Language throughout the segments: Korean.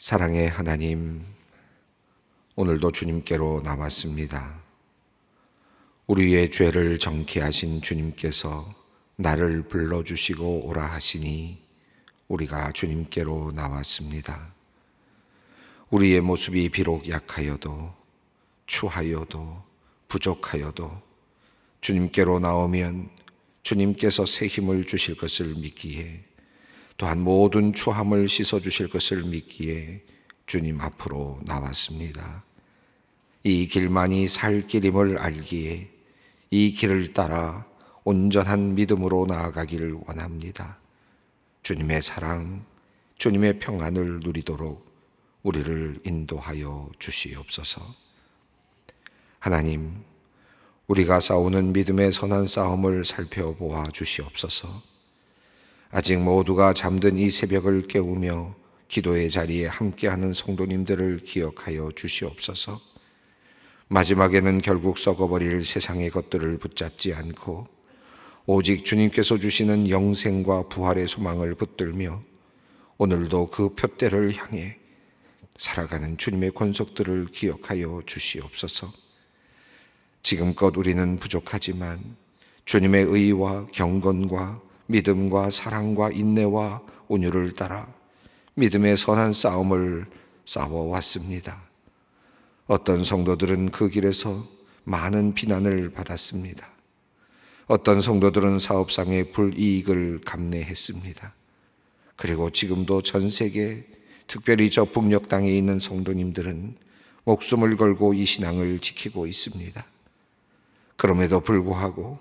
사랑의 하나님, 오늘도 주님께로 나왔습니다. 우리의 죄를 정케하신 주님께서 나를 불러주시고 오라 하시니 우리가 주님께로 나왔습니다. 우리의 모습이 비록 약하여도 추하여도 부족하여도 주님께로 나오면 주님께서 새 힘을 주실 것을 믿기에 또한 모든 추함을 씻어 주실 것을 믿기에 주님 앞으로 나왔습니다. 이 길만이 살 길임을 알기에 이 길을 따라 온전한 믿음으로 나아가기를 원합니다. 주님의 사랑, 주님의 평안을 누리도록 우리를 인도하여 주시옵소서. 하나님, 우리가 싸우는 믿음의 선한 싸움을 살펴보아 주시옵소서. 아직 모두가 잠든 이 새벽을 깨우며 기도의 자리에 함께하는 성도님들을 기억하여 주시옵소서. 마지막에는 결국 썩어버릴 세상의 것들을 붙잡지 않고 오직 주님께서 주시는 영생과 부활의 소망을 붙들며 오늘도 그 표대를 향해 살아가는 주님의 권속들을 기억하여 주시옵소서. 지금껏 우리는 부족하지만 주님의 의와 경건과 믿음과 사랑과 인내와 온유를 따라 믿음의 선한 싸움을 싸워왔습니다. 어떤 성도들은 그 길에서 많은 비난을 받았습니다. 어떤 성도들은 사업상의 불이익을 감내했습니다. 그리고 지금도 전 세계, 특별히 저 북녘 땅에 있는 성도님들은 목숨을 걸고 이 신앙을 지키고 있습니다. 그럼에도 불구하고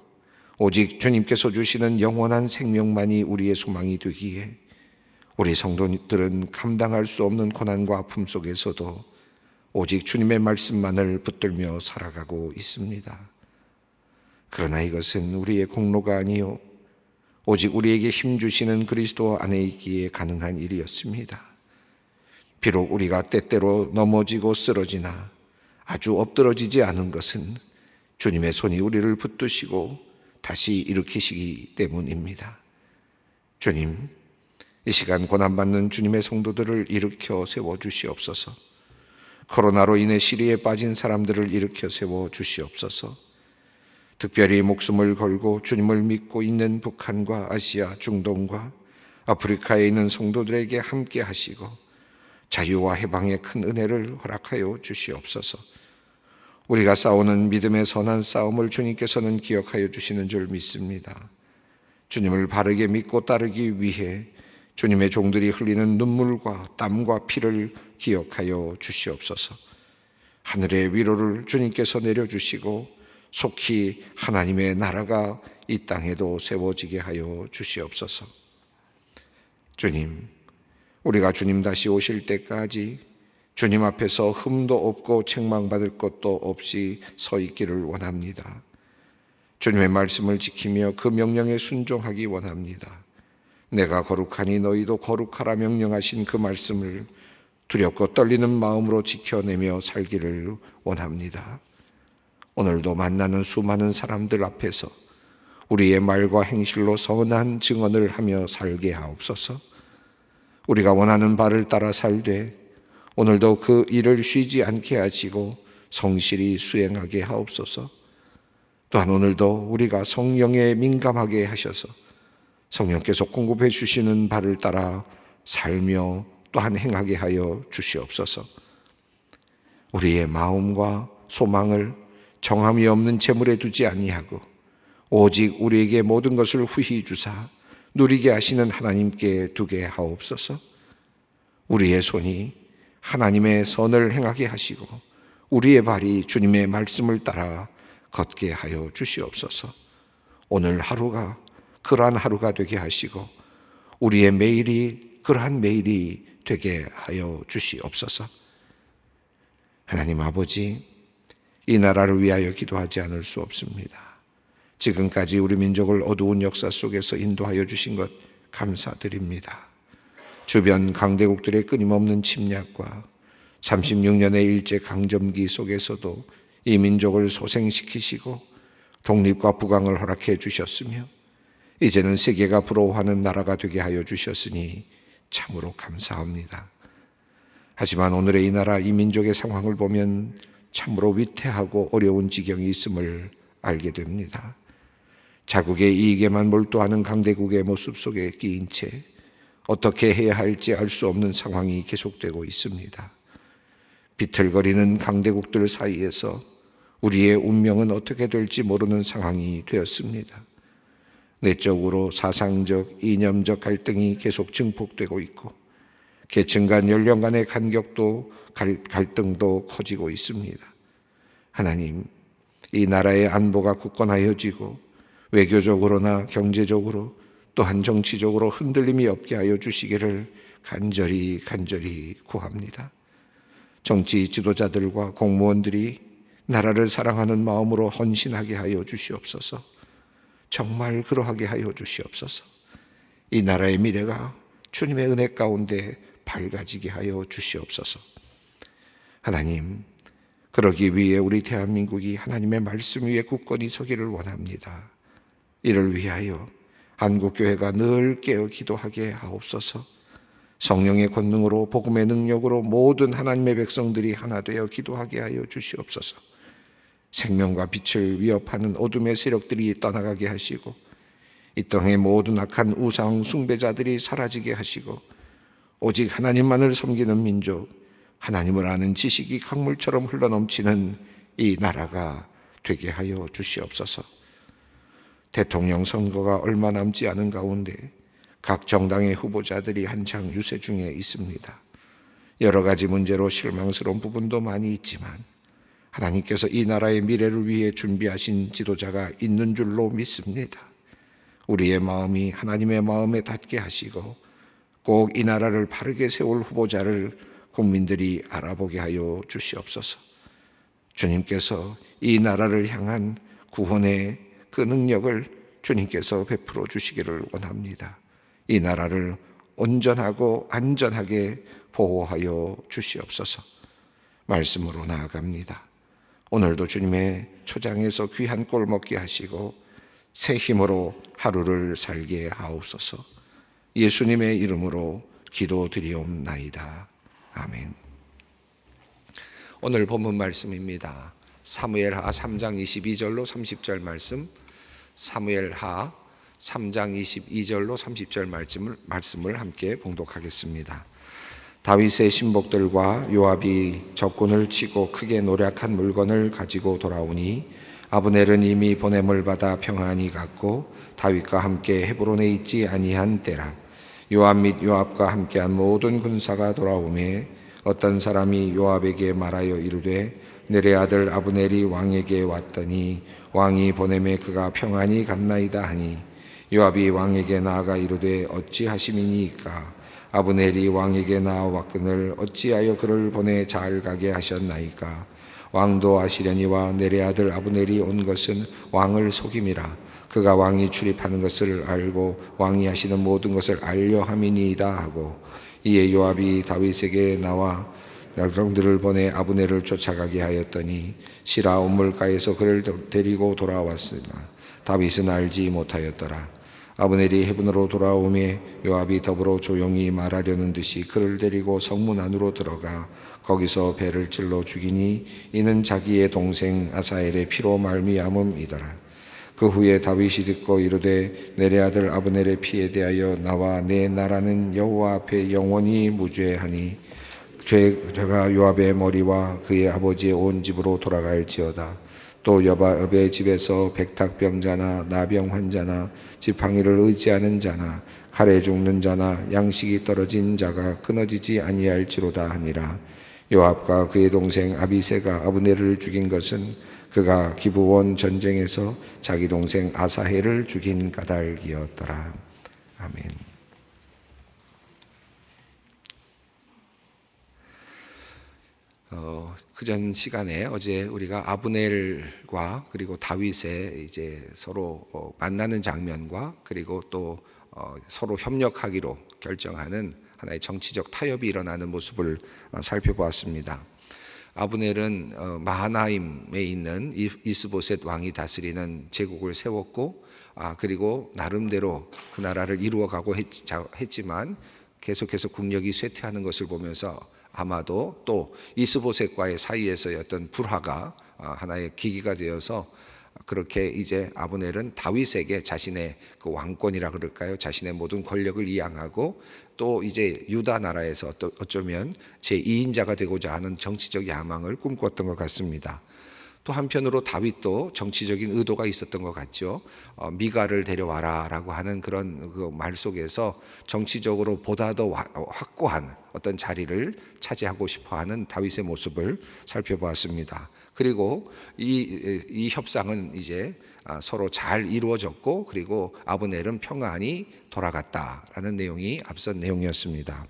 오직 주님께서 주시는 영원한 생명만이 우리의 소망이 되기에 우리 성도들은 감당할 수 없는 고난과 아픔 속에서도 오직 주님의 말씀만을 붙들며 살아가고 있습니다. 그러나 이것은 우리의 공로가 아니요 오직 우리에게 힘 주시는 그리스도 안에 있기에 가능한 일이었습니다. 비록 우리가 때때로 넘어지고 쓰러지나 아주 엎드러지지 않은 것은 주님의 손이 우리를 붙드시고 다시 일으키시기 때문입니다. 주님, 이 시간 고난받는 주님의 성도들을 일으켜 세워 주시옵소서. 코로나로 인해 시리에 빠진 사람들을 일으켜 세워 주시옵소서. 특별히 목숨을 걸고 주님을 믿고 있는 북한과 아시아, 중동과 아프리카에 있는 성도들에게 함께 하시고 자유와 해방의 큰 은혜를 허락하여 주시옵소서. 우리가 싸우는 믿음의 선한 싸움을 주님께서는 기억하여 주시는 줄 믿습니다. 주님을 바르게 믿고 따르기 위해 주님의 종들이 흘리는 눈물과 땀과 피를 기억하여 주시옵소서. 하늘의 위로를 주님께서 내려주시고 속히 하나님의 나라가 이 땅에도 세워지게 하여 주시옵소서. 주님, 우리가 주님 다시 오실 때까지 주님 앞에서 흠도 없고 책망받을 것도 없이 서 있기를 원합니다. 주님의 말씀을 지키며 그 명령에 순종하기 원합니다. 내가 거룩하니 너희도 거룩하라 명령하신 그 말씀을 두렵고 떨리는 마음으로 지켜내며 살기를 원합니다. 오늘도 만나는 수많은 사람들 앞에서 우리의 말과 행실로 선한 증언을 하며 살게 하옵소서. 우리가 원하는 바를 따라 살되 오늘도 그 일을 쉬지 않게 하시고 성실히 수행하게 하옵소서. 또한 오늘도 우리가 성령에 민감하게 하셔서 성령께서 공급해 주시는 바를 따라 살며 또한 행하게 하여 주시옵소서. 우리의 마음과 소망을 정함이 없는 재물에 두지 아니하고 오직 우리에게 모든 것을 후히 주사 누리게 하시는 하나님께 두게 하옵소서. 우리의 손이 하나님의 선을 행하게 하시고 우리의 발이 주님의 말씀을 따라 걷게 하여 주시옵소서. 오늘 하루가 그러한 하루가 되게 하시고 우리의 매일이 그러한 매일이 되게 하여 주시옵소서. 하나님 아버지, 이 나라를 위하여 기도하지 않을 수 없습니다. 지금까지 우리 민족을 어두운 역사 속에서 인도하여 주신 것 감사드립니다. 주변 강대국들의 끊임없는 침략과 36년의 일제 강점기 속에서도 이 민족을 소생시키시고 독립과 부강을 허락해 주셨으며 이제는 세계가 부러워하는 나라가 되게 하여 주셨으니 참으로 감사합니다. 하지만 오늘의 이 나라 이 민족의 상황을 보면 참으로 위태하고 어려운 지경이 있음을 알게 됩니다. 자국의 이익에만 몰두하는 강대국의 모습 속에 끼인 채 어떻게 해야 할지 알 수 없는 상황이 계속되고 있습니다. 비틀거리는 강대국들 사이에서 우리의 운명은 어떻게 될지 모르는 상황이 되었습니다. 내적으로 사상적, 이념적 갈등이 계속 증폭되고 있고 계층 간 연령 간의 간격도 갈, 갈등도 커지고 있습니다. 하나님, 이 나라의 안보가 굳건하여지고 외교적으로나 경제적으로 또한 정치적으로 흔들림이 없게 하여 주시기를 간절히 간절히 구합니다. 정치 지도자들과 공무원들이 나라를 사랑하는 마음으로 헌신하게 하여 주시옵소서. 정말 그러하게 하여 주시옵소서. 이 나라의 미래가 주님의 은혜 가운데 밝아지게 하여 주시옵소서. 하나님, 그러기 위해 우리 대한민국이 하나님의 말씀 위에 굳건히 서기를 원합니다. 이를 위하여 한국교회가 늘 깨어 기도하게 하옵소서. 성령의 권능으로 복음의 능력으로 모든 하나님의 백성들이 하나 되어 기도하게 하여 주시옵소서. 생명과 빛을 위협하는 어둠의 세력들이 떠나가게 하시고 이 땅의 모든 악한 우상 숭배자들이 사라지게 하시고 오직 하나님만을 섬기는 민족, 하나님을 아는 지식이 강물처럼 흘러넘치는 이 나라가 되게 하여 주시옵소서. 대통령 선거가 얼마 남지 않은 가운데 각 정당의 후보자들이 한창 유세 중에 있습니다. 여러 가지 문제로 실망스러운 부분도 많이 있지만 하나님께서 이 나라의 미래를 위해 준비하신 지도자가 있는 줄로 믿습니다. 우리의 마음이 하나님의 마음에 닿게 하시고 꼭 이 나라를 바르게 세울 후보자를 국민들이 알아보게 하여 주시옵소서. 주님께서 이 나라를 향한 구원의 그 능력을 주님께서 베풀어 주시기를 원합니다. 이 나라를 온전하고 안전하게 보호하여 주시옵소서. 말씀으로 나아갑니다. 오늘도 주님의 초장에서 귀한 꼴 먹게 하시고 새 힘으로 하루를 살게 하옵소서. 예수님의 이름으로 기도드리옵나이다. 아멘. 오늘 본문 말씀입니다. 사무엘하 3장 22절로 30절 말씀. 사무엘하 3장 22절로 30절 말씀을 말씀을 함께 봉독하겠습니다. 다윗의 신복들과 요압이 적군을 치고 크게 노력한 물건을 가지고 돌아오니 아브넬은 이미 보냄을 받아 평안히 갔고 다윗과 함께 헤브론에 있지 아니한 때라 요압 및 요압과 함께한 모든 군사가 돌아오매 어떤 사람이 요압에게 말하여 이르되 내레 아들 아브넬이 왕에게 왔더니 왕이 보냄에 그가 평안히 갔나이다 하니 요압이 왕에게 나아가 이르되 어찌하심이니까? 아브넬이 왕에게 나아왔거늘 어찌하여 그를 보내 잘 가게 하셨나이까? 왕도 아시려니와 내레 아들 아브넬이 온 것은 왕을 속임이라. 그가 왕이 출입하는 것을 알고 왕이 하시는 모든 것을 알려 함이니이다 하고 이에 요압이 다윗에게 나와 양정들을 보내 아브넬을 쫓아가게 하였더니 시라 온물가에서 그를 데리고 돌아왔으나 다윗은 알지 못하였더라 아브넬이 헤븐으로 돌아오매 요압이 더불어 조용히 말하려는 듯이 그를 데리고 성문 안으로 들어가 거기서 배를 찔러 죽이니 이는 자기의 동생 아사엘의 피로 말미암음이더라. 그 후에 다윗이 듣고 이르되 내레 아들 아브넬의 피에 대하여 나와 내 나라는 여호와 앞에 영원히 무죄하니 죄 가 요압의 머리와 그의 아버지의 온 집으로 돌아갈지어다. 또 여바업의 집에서 백탁병자나 나병 환자나 지팡이를 의지하는 자나 칼에 죽는 자나 양식이 떨어진 자가 끊어지지 아니할지로다 하니라 요압과 그의 동생 아비세가 아브네를 죽인 것은 그가 기브원 전쟁에서 자기 동생 아사헬을 죽인 까닭이었더라 아멘. 어, 그전 시간에 어제 우리가 아브넬과 그리고 다윗의 이제 서로 어, 만나는 장면과 그리고 또 어, 서로 협력하기로 결정하는 하나의 정치적 타협이 일어나는 모습을 어, 살펴보았습니다. 아브넬은 어, 마하나임에 있는 이- 이스보셋 왕이 다스리는 제국을 세웠고 아 그리고 나름대로 그 나라를 이루어가고 했, 자- 했지만 계속해서 국력이 쇠퇴하는 것을 보면서 아마도 또 이스보셋과의 사이에서의 어떤 불화가 아, 하나의 기기가 되어서 그렇게 이제 아브넬은 다윗에게 자신의 그 왕권이라 그럴까요? 자신의 모든 권력을 이양하고 또 이제 유다 나라에서 또 어쩌면 제 2인자가 되고자 하는 정치적 야망을 꿈꿨던 것 같습니다. 또 한편으로 다윗도 정치적인 의도가 있었던 것 같죠. 어, 미가를 데려와라라고 하는 그런 그 말 속에서 정치적으로 보다 더 와- 어, 확고한 어떤 자리를 차지하고 싶어하는 다윗의 모습을 살펴보았습니다. 그리고 이, 이 협상은 이제 아, 서로 잘 이루어졌고 그리고 아브넬은 평안히 돌아갔다라는 내용이 앞선 내용이었습니다.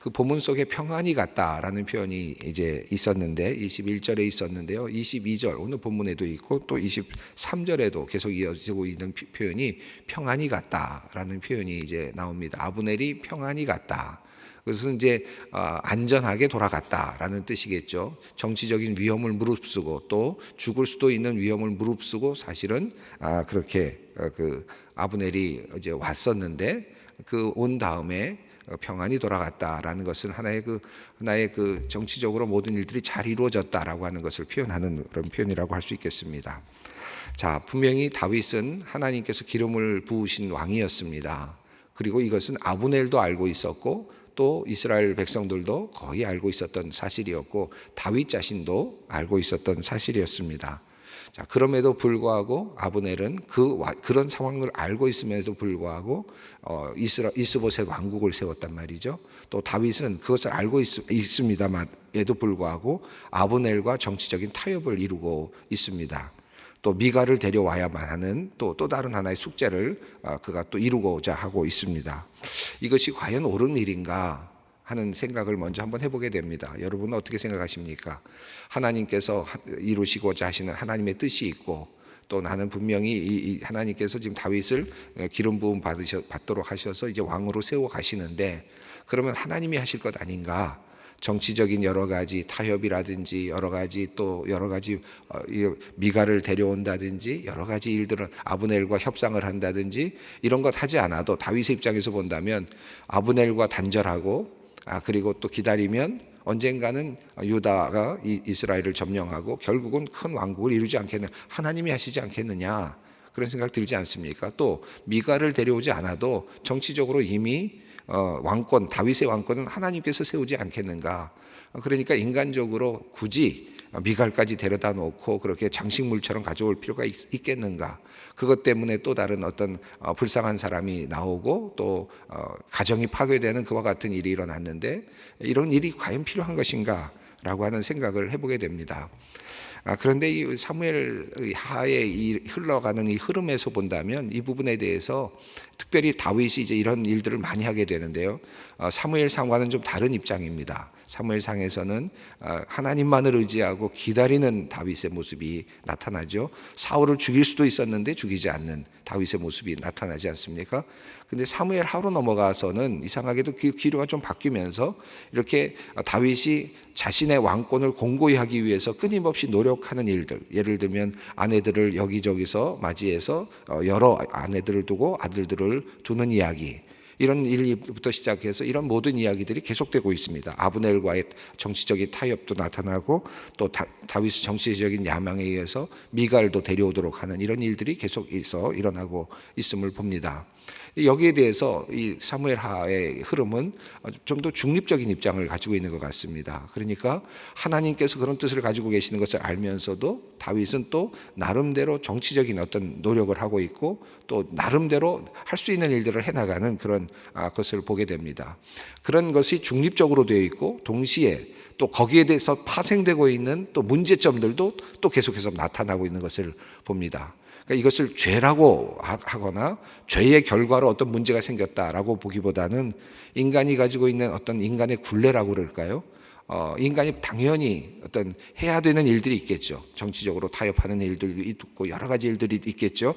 그 본문 속에 평안이 갔다라는 표현이 이제 있었는데 21절에 있었는데요. 22절 오늘 본문에도 있고 또 23절에도 계속 이어지고 있는 피- 표현이 평안이 갔다라는 표현이 이제 나옵니다. 아브넬이 평안이 갔다. 그래서 이제 아, 안전하게 돌아갔다라는 뜻이겠죠. 정치적인 위험을 무릅쓰고 또 죽을 수도 있는 위험을 무릅쓰고 사실은 아, 그렇게 어, 그 아브넬이 이제 왔었는데 그 온 다음에 어, 평안이 돌아갔다라는 것은 하나의 그 하나의 그 정치적으로 모든 일들이 잘 이루어졌다라고 하는 것을 표현하는 그런 표현이라고 할 수 있겠습니다. 자, 분명히 다윗은 하나님께서 기름을 부으신 왕이었습니다. 그리고 이것은 아브넬도 알고 있었고 또 이스라엘 백성들도 거의 알고 있었던 사실이었고 다윗 자신도 알고 있었던 사실이었습니다. 자, 그럼에도 불구하고 아브넬은 그 와- 그런 상황을 알고 있음에도 불구하고 어, 이스라 이스보셋 왕국을 세웠단 말이죠. 또 다윗은 그것을 알고 있, 있습니다만에도 불구하고 아브넬과 정치적인 타협을 이루고 있습니다. 또 미가를 데려와야만 하는 또 또 다른 하나의 숙제를 어, 그가 또 이루고자 하고 있습니다. 이것이 과연 옳은 일인가 하는 생각을 먼저 한번 해보게 됩니다. 여러분은 어떻게 생각하십니까? 하나님께서 하- 이루시고자 하시는 하나님의 뜻이 있고 또 나는 분명히 이, 이 하나님께서 지금 다윗을 어, 기름 부음 받으셔 받도록 하셔서 이제 왕으로 세워 가시는데 그러면 하나님이 하실 것 아닌가? 정치적인 여러 가지 타협이라든지 여러 가지 또 여러 가지 어, 이 미가를 데려온다든지 여러 가지 일들을 아브넬과 협상을 한다든지 이런 것 하지 않아도 다윗의 입장에서 본다면 아브넬과 단절하고 아 그리고 또 기다리면 언젠가는 유다가 이- 이스라엘을 점령하고 결국은 큰 왕국을 이루지 않겠느냐 하나님이 하시지 않겠느냐 그런 생각 들지 않습니까? 또 미가를 데려오지 않아도 정치적으로 이미 어, 왕권 다윗의 왕권은 하나님께서 세우지 않겠는가? 어, 그러니까 인간적으로 굳이 미갈까지 데려다 놓고 그렇게 장식물처럼 가져올 필요가 있, 겠는가 그것 때문에 또 다른 어떤 어, 불쌍한 사람이 나오고 또 어, 가정이 파괴되는 그와 같은 일이 일어났는데 이런 일이 과연 필요한 것인가 라고 하는 생각을 해보게 됩니다. 아, 그런데 이 사무엘 하에 이 흘러가는 이 흐름에서 본다면 이 부분에 대해서 특별히 다윗이 이제 이런 일들을 많이 하게 되는데요. 어, 사무엘 상과는 좀 다른 입장입니다. 사무엘 상에서는 어, 하나님만을 의지하고 기다리는 다윗의 모습이 나타나죠. 사울을 죽일 수도 있었는데 죽이지 않는 다윗의 모습이 나타나지 않습니까? 근데 사무엘 하로 넘어가서는 이상하게도 그 기류가 좀 바뀌면서 이렇게 다윗이 자신의 왕권을 공고히 하기 위해서 끊임없이 노력하는 일들, 예를 들면 아내들을 여기저기서 맞이해서 어, 여러 아내들을 두고 아들들을 두는 이야기, 이런 일부터 시작해서 이런 모든 이야기들이 계속되고 있습니다. 아브넬과의 정치적인 타협도 나타나고 또 다, 다윗의 정치적인 야망에 의해서 미갈도 데려오도록 하는 이런 일들이 계속해서 일어나고 있음을 봅니다. 여기에 대해서 이 사무엘 하의 흐름은 좀 더 중립적인 입장을 가지고 있는 것 같습니다. 그러니까 하나님께서 그런 뜻을 가지고 계시는 것을 알면서도 다윗은 또 나름대로 정치적인 어떤 노력을 하고 있고 또 나름대로 할 수 있는 일들을 해나가는 그런 아, 것을 보게 됩니다. 그런 것이 중립적으로 되어 있고 동시에 또 거기에 대해서 파생되고 있는 또 문제점들도 또 계속해서 나타나고 있는 것을 봅니다. 그러니까 이것을 죄라고 하- 하거나 죄의 결과로 어떤 문제가 생겼다라고 보기보다는 인간이 가지고 있는 어떤 인간의 굴레라고 그럴까요? 어, 인간이 당연히 어떤 해야 되는 일들이 있겠죠. 정치적으로 타협하는 일들이 있고 여러 가지 일들이 있겠죠.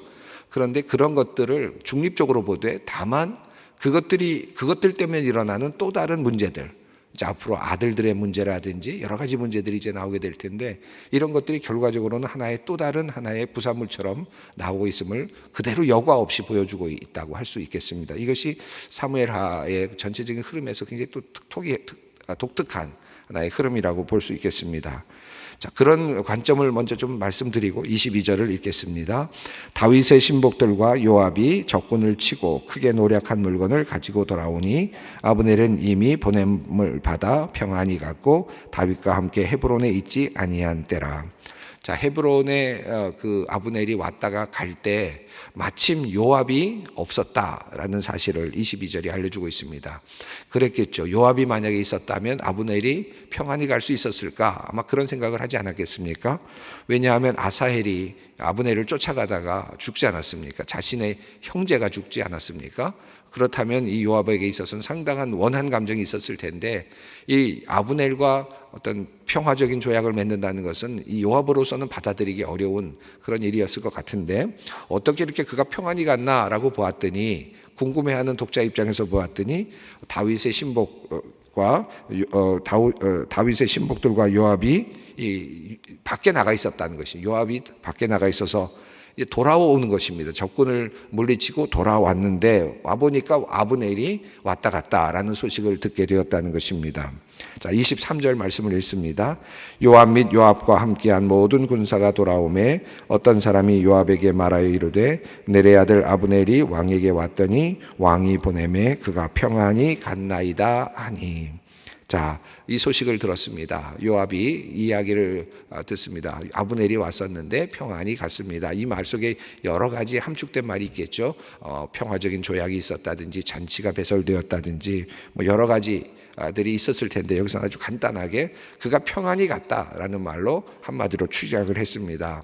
그런데 그런 것들을 중립적으로 보되 다만 그것들이 그것들 때문에 일어나는 또 다른 문제들 이제 앞으로 아들들의 문제라든지 여러 가지 문제들이 이제 나오게 될 텐데 이런 것들이 결과적으로는 하나의 또 다른 하나의 부산물처럼 나오고 있음을 그대로 여과 없이 보여주고 있다고 할 수 있겠습니다. 이것이 사무엘하의 전체적인 흐름에서 굉장히 또 특, 특, 아, 독특한 하나의 흐름이라고 볼 수 있겠습니다. 자, 그런 관점을 먼저 좀 말씀드리고 22절을 읽겠습니다. 다윗의 신복들과 요압이 적군을 치고 크게 노력한 물건을 가지고 돌아오니 아브넬은 이미 보냄을 받아 평안히 갔고 다윗과 함께 헤브론에 있지 아니한 때라. 자 헤브론에 어, 그 아브넬이 왔다가 갈 때 마침 요압이 없었다라는 사실을 22절이 알려주고 있습니다. 그랬겠죠. 요압이 만약에 있었다면 아브넬이 평안히 갈 수 있었을까? 아마 그런 생각을 하지 않았겠습니까? 왜냐하면 아사헬이 아브넬을 쫓아가다가 죽지 않았습니까? 자신의 형제가 죽지 않았습니까? 그렇다면 이 요압에게 있어서는 상당한 원한 감정이 있었을 텐데 이 아브넬과 어떤 평화적인 조약을 맺는다는 것은 이 요압으로서는 받아들이기 어려운 그런 일이었을 것 같은데 어떻게 이렇게 그가 평안히 갔나라고 보았더니 궁금해하는 독자 입장에서 보았더니 다윗의 신복 과 어, 어, 다윗의 신복들과 요압이 이 밖에 나가 있었다는 것이 요압이 밖에 나가 있어서 돌아오는 것입니다. 적군을 물리치고 돌아왔는데 와보니까 아브넬이 왔다 갔다라는 소식을 듣게 되었다는 것입니다. 자, 23절 말씀을 읽습니다. 요압 및 요압과 함께한 모든 군사가 돌아오매 어떤 사람이 요압에게 말하여 이르되 내레 아들 아브넬이 왕에게 왔더니 왕이 보내매 그가 평안히 갔나이다 하니 자, 이 소식을 들었습니다. 요압이 이야기를 아, 듣습니다. 아브넬이 왔었는데 평안히 갔습니다. 이 말 속에 여러 가지 함축된 말이 있겠죠. 어, 평화적인 조약이 있었다든지 잔치가 배설되었다든지 뭐 여러 가지들이 있었을 텐데 여기서 아주 간단하게 그가 평안히 갔다라는 말로 한마디로 추적을 했습니다.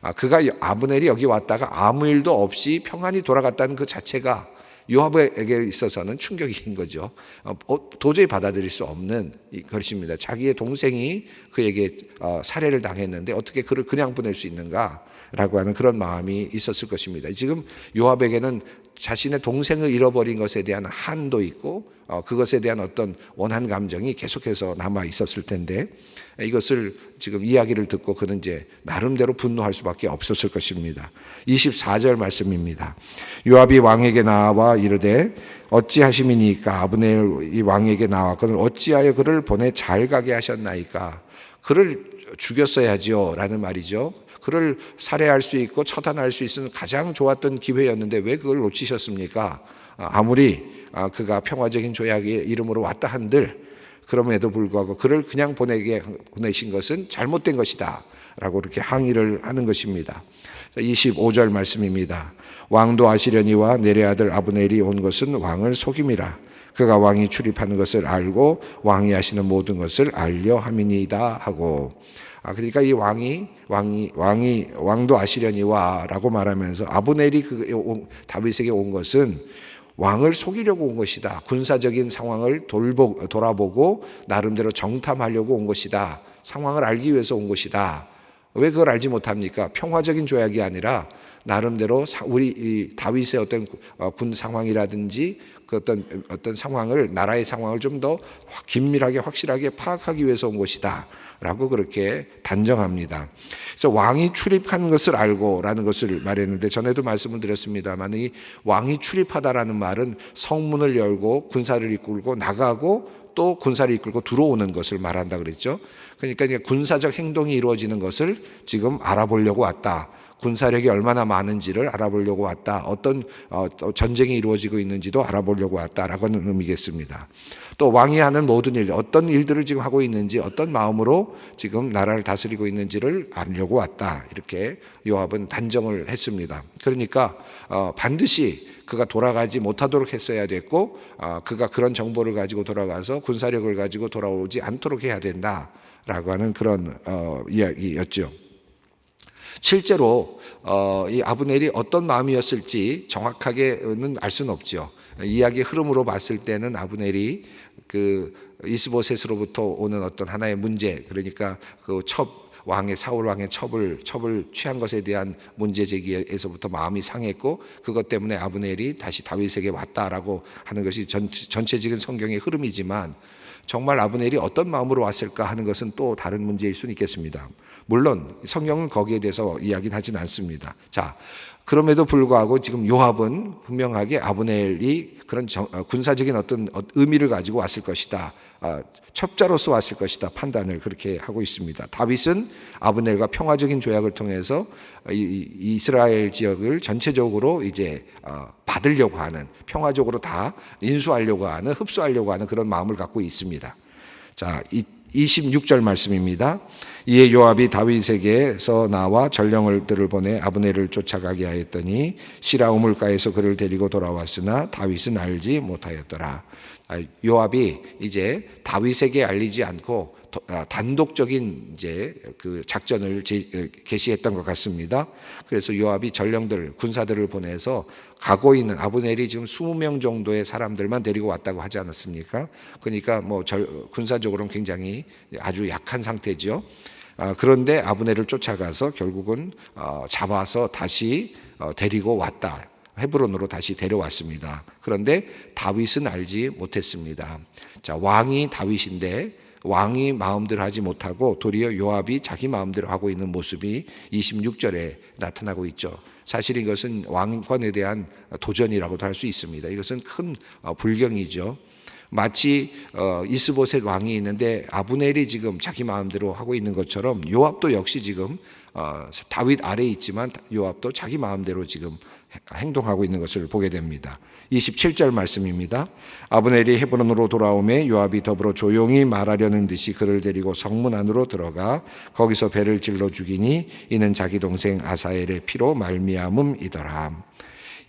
아, 그가 아브넬이 여기 왔다가 아무 일도 없이 평안히 돌아갔다는 그 자체가 요압에게 있어서는 충격인 거죠. 어, 어, 도저히 받아들일 수 없는 것입니다. 자기의 동생이 그에게 어, 살해를 당했는데 어떻게 그를 그냥 보낼 수 있는가라고 하는 그런 마음이 있었을 것입니다. 지금 요압에게는 자신의 동생을 잃어버린 것에 대한 한도 있고 그것에 대한 어떤 원한 감정이 계속해서 남아 있었을 텐데 이것을 지금 이야기를 듣고 그는 이제 나름대로 분노할 수밖에 없었을 것입니다. 24절 말씀입니다. 요압이 왕에게 나와 이르되 어찌하심이니까 아브넬 이 왕에게 나왔거늘 어찌하여 그를 보내 잘 가게 하셨나이까 그를 죽였어야지요 라는 말이죠. 그를 살해할 수 있고 처단할 수 있는 가장 좋았던 기회였는데 왜 그걸 놓치셨습니까? 아무리 그가 평화적인 조약의 이름으로 왔다 한들 그럼에도 불구하고 그를 그냥 보내게 보내신 것은 잘못된 것이다. 라고 이렇게 항의를 하는 것입니다. 25절 말씀입니다. 왕도 아시려니와 내레 아들 아브넬이 온 것은 왕을 속임이라. 그가 왕이 출입하는 것을 알고 왕이 하시는 모든 것을 알려 함이니이다 하고 아 그러니까 이 왕이 왕이 왕이 왕도 아시려니와라고 말하면서 아브넬이 그 다윗에게 온 것은 왕을 속이려고 온 것이다. 군사적인 상황을 돌보, 돌아보고 나름대로 정탐하려고 온 것이다. 상황을 알기 위해서 온 것이다. 왜 그걸 알지 못합니까? 평화적인 조약이 아니라 나름대로 우리 다윗의 어떤 어, 군 상황이라든지 그 어떤 어떤 상황을 나라의 상황을 좀 더 긴밀하게 확실하게 파악하기 위해서 온 것이다. 라고 그렇게 단정합니다. 그래서 왕이 출입한 것을 알고라는 것을 말했는데 전에도 말씀을 드렸습니다만 이 왕이 출입하다라는 말은 성문을 열고 군사를 이끌고 나가고 또 군사를 이끌고 들어오는 것을 말한다 그랬죠. 그러니까 군사적 행동이 이루어지는 것을 지금 알아보려고 왔다. 군사력이 얼마나 많은지를 알아보려고 왔다. 어떤 어, 전쟁이 이루어지고 있는지도 알아보려고 왔다라고는 의미겠습니다. 또 왕이 하는 모든 일, 어떤 일들을 지금 하고 있는지, 어떤 마음으로 지금 나라를 다스리고 있는지를 알려고 왔다. 이렇게 요압은 단정을 했습니다. 그러니까 어, 반드시 그가 돌아가지 못하도록 했어야 됐고, 어, 그가 그런 정보를 가지고 돌아가서 군사력을 가지고 돌아오지 않도록 해야 된다라고 하는 그런 이야기였죠. 실제로 어, 이 아브넬이 어떤 마음이었을지 정확하게는 알 수는 없죠. 이야기 흐름으로 봤을 때는 아브넬이 그 이스보셋으로부터 오는 어떤 하나의 문제, 그러니까 그 첩, 왕의 사울 왕의 첩을 첩을 취한 것에 대한 문제 제기에서부터 마음이 상했고 그것 때문에 아브넬이 다시 다윗에게 왔다라고 하는 것이 전, 전체적인 성경의 흐름이지만 정말 아브넬이 어떤 마음으로 왔을까 하는 것은 또 다른 문제일 수는 있겠습니다. 물론 성경은 거기에 대해서 이야기는 하진 않습니다. 자, 그럼에도 불구하고 지금 요압은 분명하게 아브넬이 그런 정- 어, 군사적인 어떤 어- 의미를 가지고 왔을 것이다. 아, 첩자로서 왔을 것이다. 판단을 그렇게 하고 있습니다. 다윗은 아브넬과 평화적인 조약을 통해서 이- 이- 이스라엘 지역을 전체적으로 이제 어, 받으려고 하는 평화적으로 다 인수하려고 하는 흡수하려고 하는 그런 마음을 갖고 있습니다. 자, 이 26절 말씀입니다. 이에 요압이 다윗에게서 나와 전령들을 보내 아브넬을 쫓아가게 하였더니 시라 우물가에서 그를 데리고 돌아왔으나 다윗은 알지 못하였더라. 아, 요압이 이제 다윗에게 알리지 않고 도- 아, 단독적인 이제 그 작전을 제- 어, 개시했던 것 같습니다. 그래서 요압이 전령들 군사들을 보내서 가고 있는 아브넬이 지금 20명 정도의 사람들만 데리고 왔다고 하지 않았습니까? 그러니까 뭐 절- 군사적으로는 굉장히 아주 약한 상태죠. 아, 그런데 아브넬을 쫓아가서 결국은 어, 잡아서 다시 어, 데리고 왔다. 헤브론으로 다시 데려왔습니다. 그런데 다윗은 알지 못했습니다. 자, 왕이 다윗인데 왕이 마음대로 하지 못하고 도리어 요압이 자기 마음대로 하고 있는 모습이 26절에 나타나고 있죠. 사실 이것은 왕권에 대한 도전이라고도 할 수 있습니다. 이것은 큰 어, 불경이죠. 마치 어, 이스보셋 왕이 있는데 아브넬이 지금 자기 마음대로 하고 있는 것처럼 요압도 역시 지금 어, 다윗 아래에 있지만 요압도 자기 마음대로 지금 행동하고 있는 것을 보게 됩니다. 27절 말씀입니다. 아브넬이 헤브론으로 돌아오매 요압이 더불어 조용히 말하려는 듯이 그를 데리고 성문 안으로 들어가 거기서 배를 찔러 죽이니 이는 자기 동생 아사엘의 피로 말미암음이더라.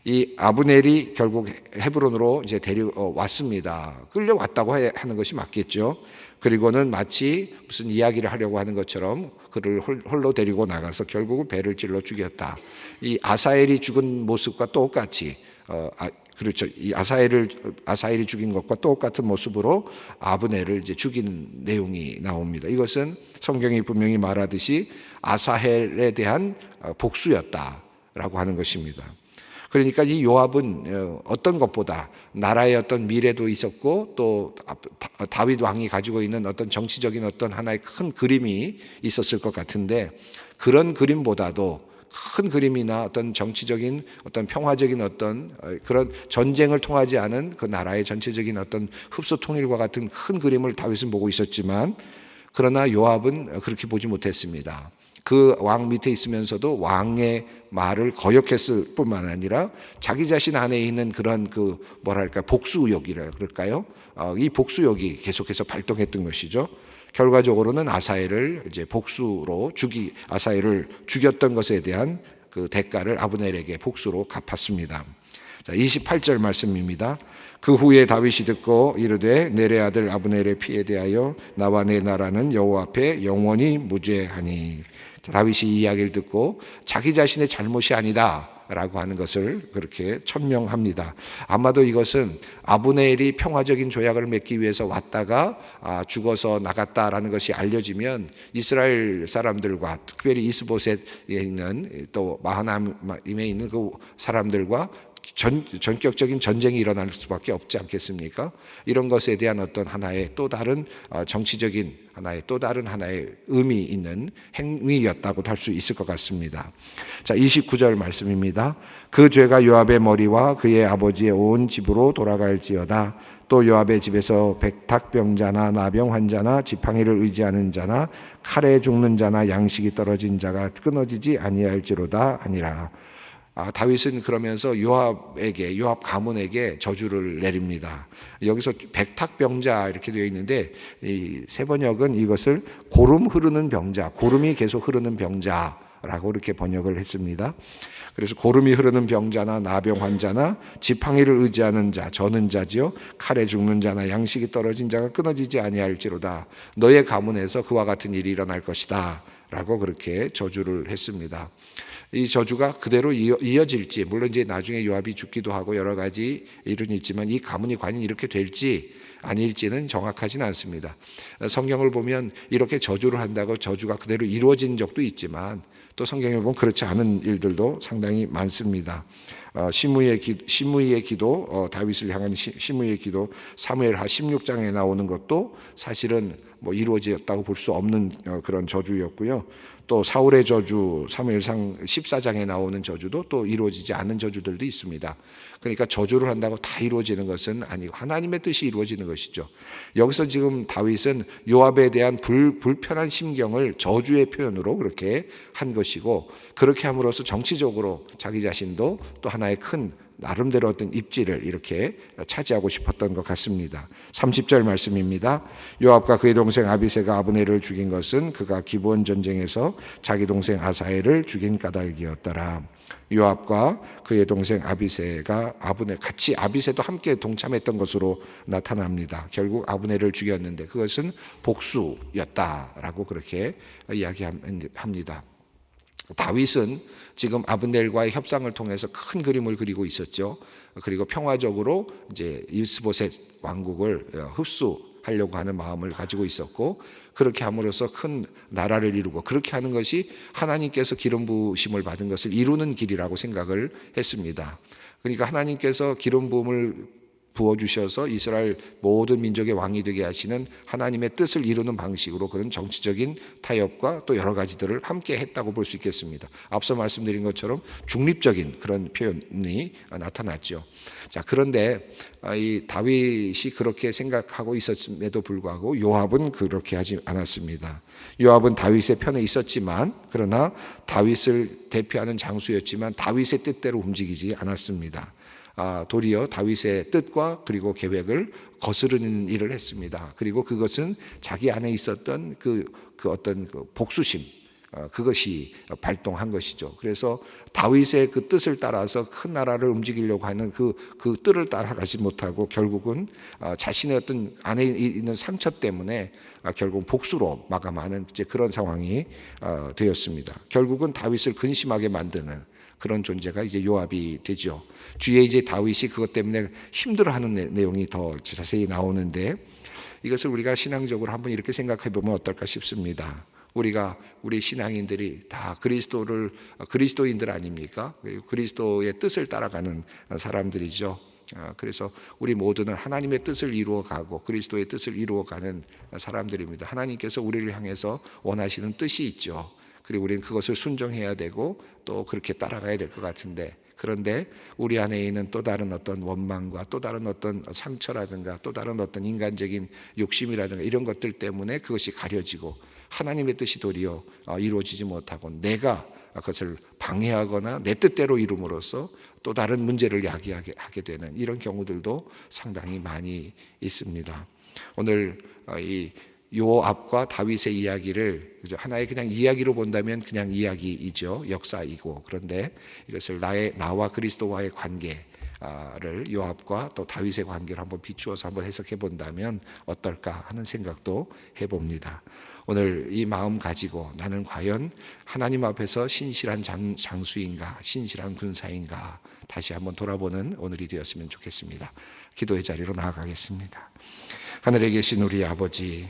이 아브넬이 결국 헤브론으로 이제 데려왔습니다. 끌려왔다고 해- 하는 것이 맞겠죠. 그리고는 마치 무슨 이야기를 하려고 하는 것처럼 그를 홀- 홀로 데리고 나가서 결국은 배를 찔러 죽였다. 이 아사엘이 죽은 모습과 똑같이 어, 아, 그렇죠. 이 아사엘을 아사엘이 죽인 것과 똑같은 모습으로 아브넬을 이제 죽이는 내용이 나옵니다. 이것은 성경이 분명히 말하듯이 아사헬에 대한 어, 복수였다라고 하는 것입니다. 그러니까 이 요압은 어, 어떤 것보다 나라의 어떤 미래도 있었고 또 다- 다윗 왕이 가지고 있는 어떤 정치적인 어떤 하나의 큰 그림이 있었을 것 같은데 그런 그림보다도 큰 그림이나 어떤 정치적인 어떤 평화적인 어떤 어, 그런 전쟁을 통하지 않은 그 나라의 전체적인 어떤 흡수 통일과 같은 큰 그림을 다윗은 보고 있었지만 그러나 요압은 그렇게 보지 못했습니다. 그 왕 밑에 있으면서도 왕의 말을 거역했을 뿐만 아니라 자기 자신 안에 있는 그런 그 뭐랄까 복수욕이라 그럴까요? 어, 이 복수욕이 계속해서 발동했던 것이죠. 결과적으로는 아사엘을 이제 복수로 죽이 아사엘을 죽였던 것에 대한 그 대가를 아브넬에게 복수로 갚았습니다. 자, 28절 말씀입니다. 그 후에 다윗이 듣고 이르되 내레 아들 아브넬의 피에 대하여 나와 내 나라는 여호와 앞에 영원히 무죄하니. 자, 다윗이 이 이야기를 듣고 자기 자신의 잘못이 아니다. 라고 하는 것을 그렇게 천명합니다. 아마도 이것은 아브넬이 평화적인 조약을 맺기 위해서 왔다가 아, 죽어서 나갔다라는 것이 알려지면 이스라엘 사람들과 특별히 이스보셋에 있는 또 마하나임에 있는 그 사람들과 전, 전격적인 전쟁이 일어날 수밖에 없지 않겠습니까? 이런 것에 대한 어떤 하나의 또 다른 어, 정치적인 하나의 또 다른 하나의 의미 있는 행위였다고도 할수 있을 것 같습니다. 자, 29절 말씀입니다. 그 죄가 요압의 머리와 그의 아버지의 온 집으로 돌아갈지어다. 또 요압의 집에서 백탁병자나 나병 환자나 지팡이를 의지하는 자나 칼에 죽는 자나 양식이 떨어진 자가 끊어지지 아니할지로다 아니라. 아, 다윗은 그러면서 요압에게 요압 가문에게 저주를 내립니다. 여기서 백탁병자 이렇게 되어 있는데 이 세번역은 이것을 고름 흐르는 병자, 고름이 계속 흐르는 병자 라고 이렇게 번역을 했습니다. 그래서 고름이 흐르는 병자나 나병 환자나 지팡이를 의지하는 자, 저는 자지요 칼에 죽는 자나 양식이 떨어진 자가 끊어지지 아니할지로다. 너의 가문에서 그와 같은 일이 일어날 것이다. 라고 그렇게 저주를 했습니다. 이 저주가 그대로 이어, 이어질지 물론 이제 나중에 요압이 죽기도 하고 여러 가지 일은 있지만 이 가문이 과연 이렇게 될지 아닐지는 정확하진 않습니다. 성경을 보면 이렇게 저주를 한다고 저주가 그대로 이루어진 적도 있지만 또 성경을 보면 그렇지 않은 일들도 상당히 많습니다. 어, 시므의 기, 시므의 기도 어, 다윗을 향한 시, 시므의 기도 사무엘하 16장에 나오는 것도 사실은 뭐 이루어졌다고 볼 수 없는 어, 그런 저주였고요. 또 사울의 저주 사무엘상 14장에 나오는 저주도 또 이루어지지 않은 저주들도 있습니다. 그러니까 저주를 한다고 다 이루어지는 것은 아니고 하나님의 뜻이 이루어지는 것이죠. 여기서 지금 다윗은 요압에 대한 불, 불편한 심경을 저주의 표현으로 그렇게 한 것 이고 그렇게 함으로써 정치적으로 자기 자신도 또 하나의 큰 나름대로 어떤 입지를 이렇게 차지하고 싶었던 것 같습니다. 30절 말씀입니다. 요압과 그의 동생 아비세가 아브네를 죽인 것은 그가 기본 전쟁에서 자기 동생 아사엘을 죽인 까닭이었더라. 요압과 그의 동생 아비세가 아브네 같이 아비세도 함께 동참했던 것으로 나타납니다. 결국 아브네를 죽였는데 그것은 복수였다라고 그렇게 이야기합니다. 다윗은 지금 아브넬과의 협상을 통해서 큰 그림을 그리고 있었죠. 그리고 평화적으로 이제 이스보셋 왕국을 흡수하려고 하는 마음을 가지고 있었고 그렇게 함으로써 큰 나라를 이루고 그렇게 하는 것이 하나님께서 기름 부으심을 받은 것을 이루는 길이라고 생각을 했습니다. 그러니까 하나님께서 기름 부음을 부어 주셔서 이스라엘 모든 민족의 왕이 되게 하시는 하나님의 뜻을 이루는 방식으로 그런 정치적인 타협과 또 여러 가지들을 함께 했다고 볼 수 있겠습니다. 앞서 말씀드린 것처럼 중립적인 그런 표현이 나타났죠. 자, 그런데 이 다윗이 그렇게 생각하고 있었음에도 불구하고 요압은 그렇게 하지 않았습니다. 요압은 다윗의 편에 있었지만 그러나 다윗을 대표하는 장수였지만 다윗의 뜻대로 움직이지 않았습니다. 아, 도리어 다윗의 뜻과 그리고 계획을 거스르는 일을 했습니다. 그리고 그것은 자기 안에 있었던 그, 그 어떤 그 복수심, 어, 그것이 발동한 것이죠. 그래서 다윗의 그 뜻을 따라서 큰 나라를 움직이려고 하는 그, 그 뜻을 따라가지 못하고 결국은 어, 자신의 어떤 안에 있는 상처 때문에 어, 결국 복수로 마감하는 이제 그런 상황이 되었습니다. 결국은 다윗을 근심하게 만드는 그런 존재가 이제 요압이 되죠. 뒤에 이제 다윗이 그것 때문에 힘들어하는 내용이 더 자세히 나오는데 이것을 우리가 신앙적으로 한번 이렇게 생각해 보면 어떨까 싶습니다. 우리가 우리 신앙인들이 다 그리스도를 그리스도인들 아닙니까? 그리고 그리스도의 뜻을 따라가는 사람들이죠. 아, 그래서 우리 모두는 하나님의 뜻을 이루어가고 그리스도의 뜻을 이루어가는 사람들입니다. 하나님께서 우리를 향해서 원하시는 뜻이 있죠. 그리고 우리는 그것을 순종해야 되고 또 그렇게 따라가야 될 것 같은데 그런데 우리 안에 있는 또 다른 어떤 원망과 또 다른 어떤 상처라든가 또 다른 어떤 인간적인 욕심이라든가 이런 것들 때문에 그것이 가려지고 하나님의 뜻이 도리어 어, 이루어지지 못하고 내가 그것을 방해하거나 내 뜻대로 이룸으로써 또 다른 문제를 야기하게 하게 되는 이런 경우들도 상당히 많이 있습니다. 오늘 어, 이 요압과 다윗의 이야기를 하나의 그냥 이야기로 본다면 그냥 이야기이죠. 역사이고. 그런데 이것을 나의 나와 그리스도와의 관계를 요압과 또 다윗의 관계를 한번 비추어서 한번 해석해 본다면 어떨까 하는 생각도 해 봅니다. 오늘 이 마음 가지고 나는 과연 하나님 앞에서 신실한 장, 장수인가, 신실한 군사인가 다시 한번 돌아보는 오늘이 되었으면 좋겠습니다. 기도의 자리로 나아가겠습니다. 하늘에 계신 우리 아버지,